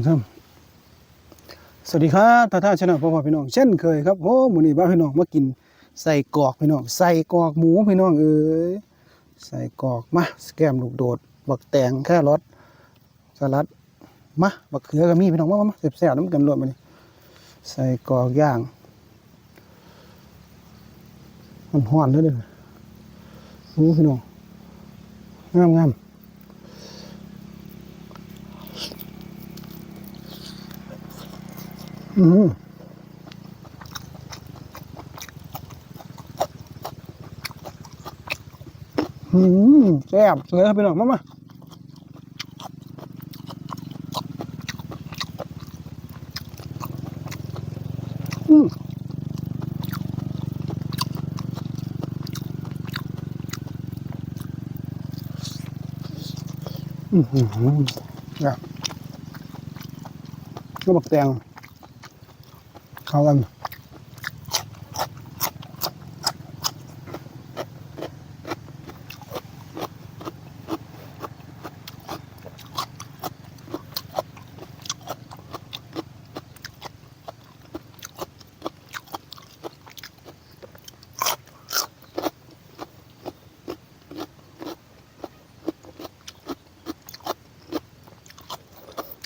องซ้ำสวัสดีครับท่าท่าชนะพ่อพ่อพี่น้องเช่นเคยครับโอ้มือนี้บ้าพี่น้องมากินใส่กอกพี่น้องใส่กอกหมูพี่น้องเอ้ยใส่กอกมาสแกมลูกโดดบักแตงแค่รสสลัดมาบักเขือก็มีพี่น้องมามามาแซ่บน้ำกันรวดมานี่ใส่กอกย่างมันห้อนเลยเด้อโอ้พี่น้องงามงาม อืมอืมแซ่บเลยครับพี่น้องมามาอืมอือหือเนี่ยก็บักแตง เข้ากัน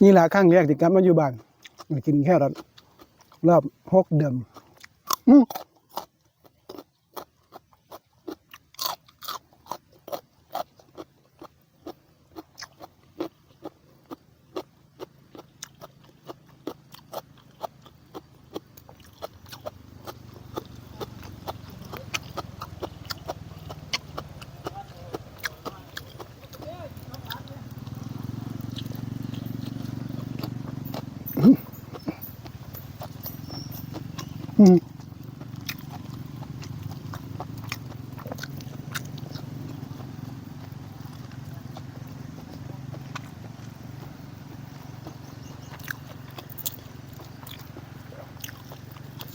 นี่แหละข้างแรกที่กลับมาอยู่บ้านกินแค่รอบ รอบหกเดือน อืม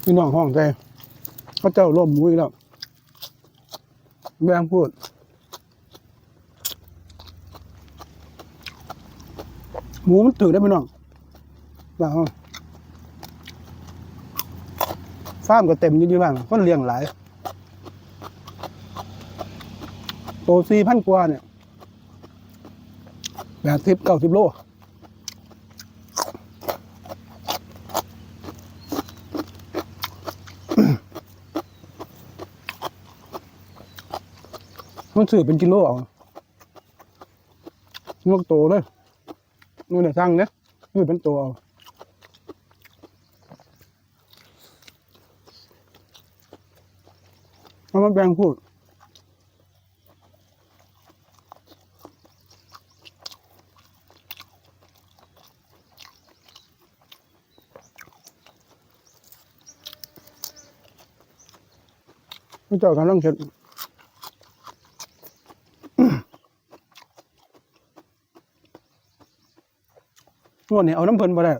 พี่น้องห้องใจเขาเจ้าร่มมูอีกแล้วแบงพูด หมูมันถือได้ไหมน้องว่าเอา ฟาร์มก็เต็มอยี่ที่บ้านคนเลี้ยงหลายโตสี่พันกว่าเนี่ยแปดสิบเก้าสิบโลมันซื้อเป็นกิโลเอานกโตเลยนู่นเนี่ยสั่งเนี่ยนี่เป็นตัวเอา เอามาแบ่งพูดไม่เจอกันต้องเช็ดงวดนี้เอาน้ำเพลินมาได้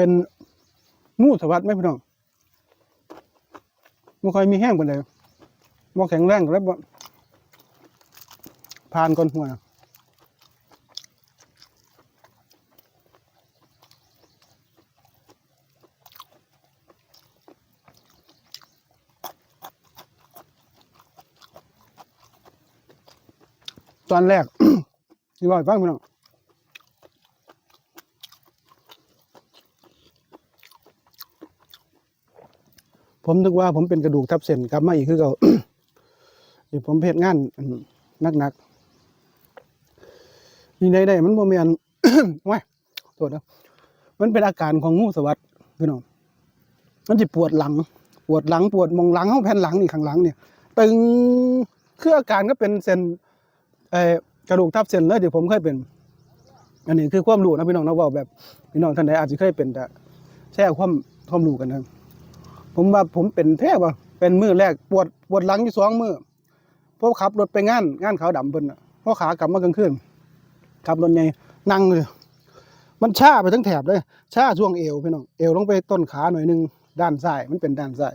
เป็นงูสวัสดไหมพี่น้องมันค่อยมีแห้งกว่าเลยมันแข็งแรงแล้วบ่ผ่านก่อนหัวตอนแรกที่ว่าฟังพี่น้อง ผมนึกว่าผมเป็นกระดูกทับเส้นกลับมาอีกคือเก่าเดี๋ยวผมเพศงานนักนักๆนี่ได้ได้มันโมเมนว้ายโทษนะมันเป็นอาการของงูสวัสด์พี่น้องมันจะปวดหลัง ปวดหลังปวดมองหลังเขาแผ่นหลังนี่ข้างหลังเนี่ยตึงคืออาการก็เป็นเส้นเอ่อกระดูกทับเส้นเลยเดี๋ยวผมเคยเป็น อันนี้คือความรู้นะพี่น้องนะว่าแบบพี่น้องท่านใดอาจจะเคยเป็นแต่แชร์ความความรู้กันนะ ผมว่าผมเป็นแท้ว่าเป็นมือแรกปวดปวดหลังอยู่สองมือเพราะขับรถไปงานงานขาวดำเพิ่นน่ะเพราะขากลับมากลางคืนขับรถไงนั่งเลยมันชาไปทั้งแถบเลยชาช่วงเอวพี่น้องเอวลงไปต้นขาหน่อยหนึงด้านซ้ายมันเป็นด้านซ้าย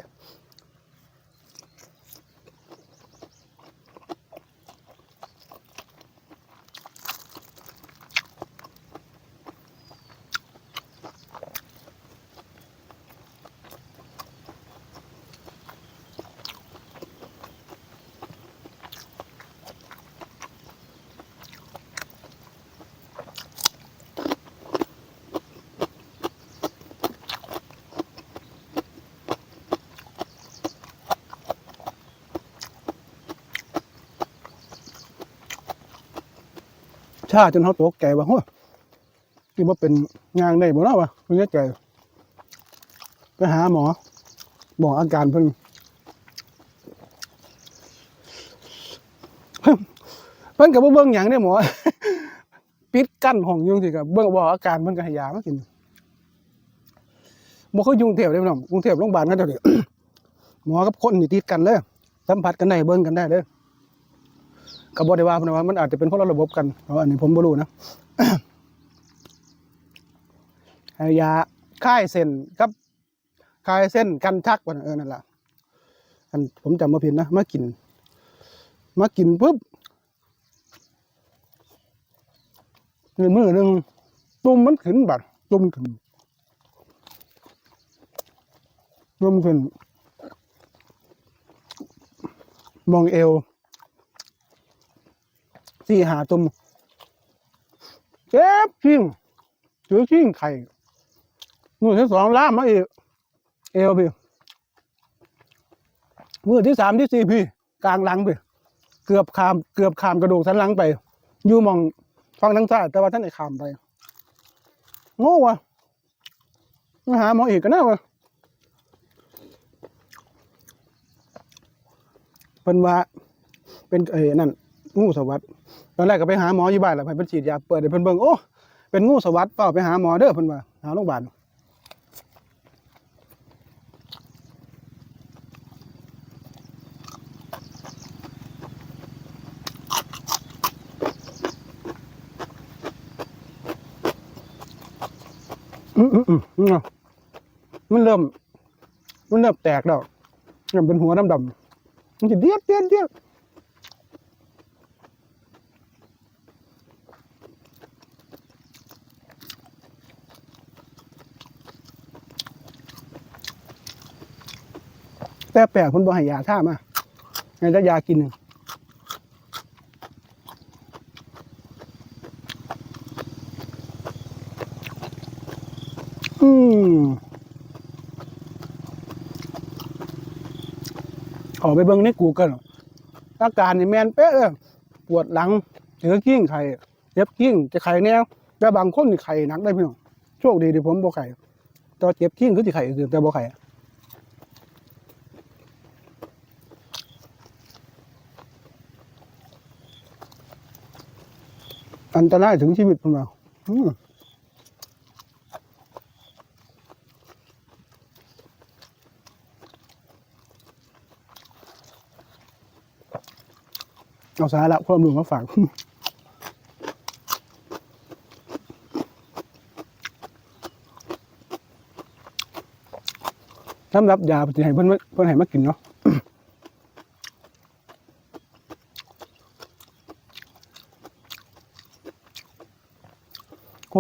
ชาจนเขาตกใจว่าโอ้ยที่ว่าเป็นงางได้บ่เนาะวะเพิ่นก็ใจไปหาหมอบอกอาการเพิ่นเพิ่นกับเบิ่งหยังได้หมอปิดกั้นห้องยุ่งสิกับเบิ่งบอกอาการเพิ่นก็ให้ยามากินบ่คือยุงเทพได้พี่น้องกรุงเทพโรงพยาบาลก็เดี๋ยวนี้หมอกับคนนี่ติดกันเลยสัมผัสกันได้เบิ่งกันได้เลย ก็บอกได้ว่าเพราะว่ามันอาจจะเป็นเพราะเราระบบกันเพราะอันนี้ผมไม่รู้นะยาค่ายเส้นกับค่ายเส้นกันชักวันเออนั่นแหละอันผมจำมาผิดนะมากิน มากินปุ๊บในมือหนึ่งตุ่มมันขึ้นบัดตุ่มขึ้นตุ่มขึ้นมองเอว สี่หาตุ่มเจ็บขิ้งถือขิ้งไข่มือที่สองล่ามมาอีก เอวพี่มือที่สามที่สี่พี่ กลางหลังพี่เกือบขาม เกือบขามกระดูกสันหลังไป อยู่มองฟังทางซ้ายแต่ว่าท่านไอ้ขามไปโง่วะมาหาหมออีกก็น่าวะเป็นว่า เป็นเอ้นั่น งูสวัสด์ตอนแรกก็ไปหาหมออยู่บ้านแหละไปเพิ่นฉีดยาเปิดให้เพิ่นเบิ่งโอ้เป็นงูสวัสดเปล่าไปหาหมอเด้อเพิ่นว่าหาโรงพยาบาลอืมอืมอืมมันเริ่ม มันเริ่มแตกแล้วเริ่มเป็นหัวดำๆมันจะเดียดเดียดเดียด แต่แปลกคนบ่ให้ยาท่ามาให้แต่ยากินหนึ่งอืมออกไปเบิ่งในกูเกิลอาการนี่แมนเป๊ะเลยปวดหลังเสือกิ้งไข่เจ็บกิ้งจะไข่แนวแต่บางคนนี่ไข่หนักได้พี่น้องโชคดีที่ผมบ่ไข่ตอนเจ็บกิ้งคือสิไข่คือแต่บ่ไข่ นตรายถึงชีวิตของเราเอาสาระความรู้มาฝากสำหรับยาปฏิให้เพิ่อนเพิ่อนให้มากินเนาะ โค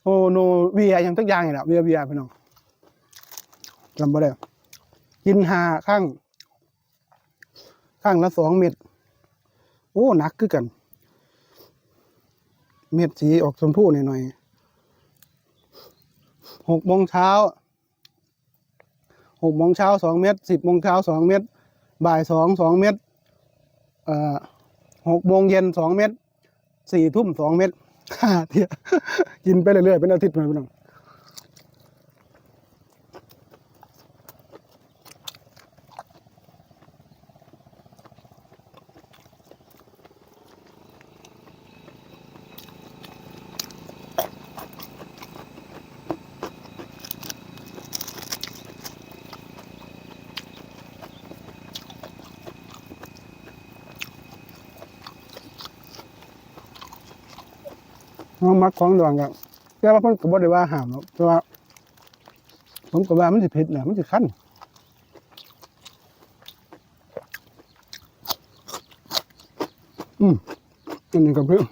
โคโนเวียอย่างทุกอย่างนี่แหละเวียเวียพี่น้องจำบ่ได้กินหาข้าง ข้างละสองเม็ดโอ้หนักคือกัน เม็ดสีออกชมพูหน่อยๆหกโมงเช้าหกโมงเช้าสองเม็ดสิบโมงเช้าสองเม็ดบ่ายสองสองเม็ดหกโมงเย็นสองเม็ดสี่ทุ่มสองเม็ด ห้าเที่ยกินไปเรื่อยๆเป็นอาทิตย์เลยพี่น้อง น้องมักของดองกับแต่ว่าเพิ่นก็บ่ได้ว่าห้ามหรอกแต่ว่า ผมก็ว่ามันสิเผ็ดนะมันสิคั้นอืมอันนี้ก็เพิ่ม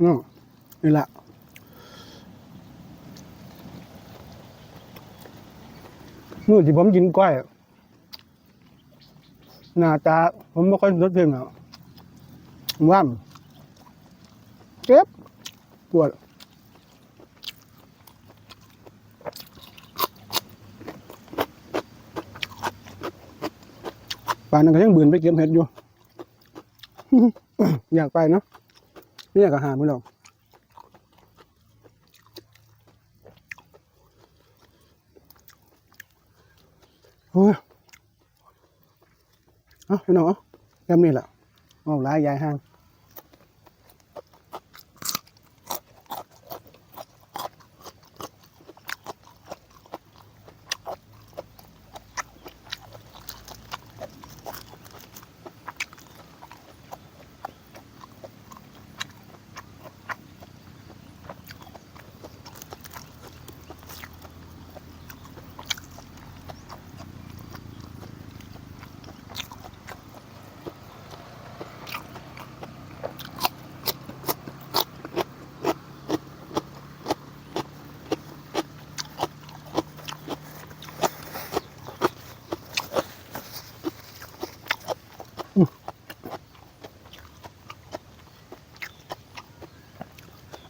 อืมนี่แหละ มื่อที่ผมกินก้อยหน้าตา ผมไม่ค่อยรสเพียงอะมว่ามันเจ็บปวดป่านนั้นก็ยังเบืนไปเก็บเห็ดอยู่ อยากไปเนาะไม่อยากหารมึงหรอก โอ้ยเอาพี่น้องเอาแค่นี้แหละเอาหลายยายห้าง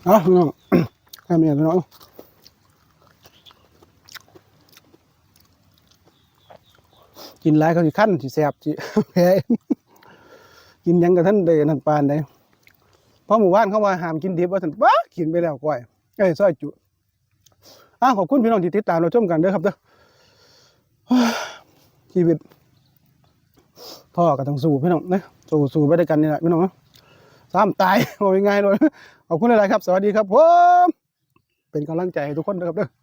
เอาพี่น้องแค่นี้พี่น้องกินหลายเขาสิขั้นสิแสบสิแพ้กินยังกับท่านเดนันปานได้เพราะหมู่บ้านเขาว่าห้ามกินดิบว่าท่านว้ากินไปแล้วก้อยเอ้ยซอยจุอ้าขอบคุณพี่น้องที่ติดตามเราชมกันเด้อครับเด้อชีวิตพ่อก็ต้องสู้พี่น้องนะสู้สู้ไปด้วยกันนี่แหละพี่น้องนะ สามตายโอ้ยง่ายเลยขอบคุณหลายๆครับ สวัสดีครับผมเป็นกำลังใจให้ทุกคนนะครับเด้อ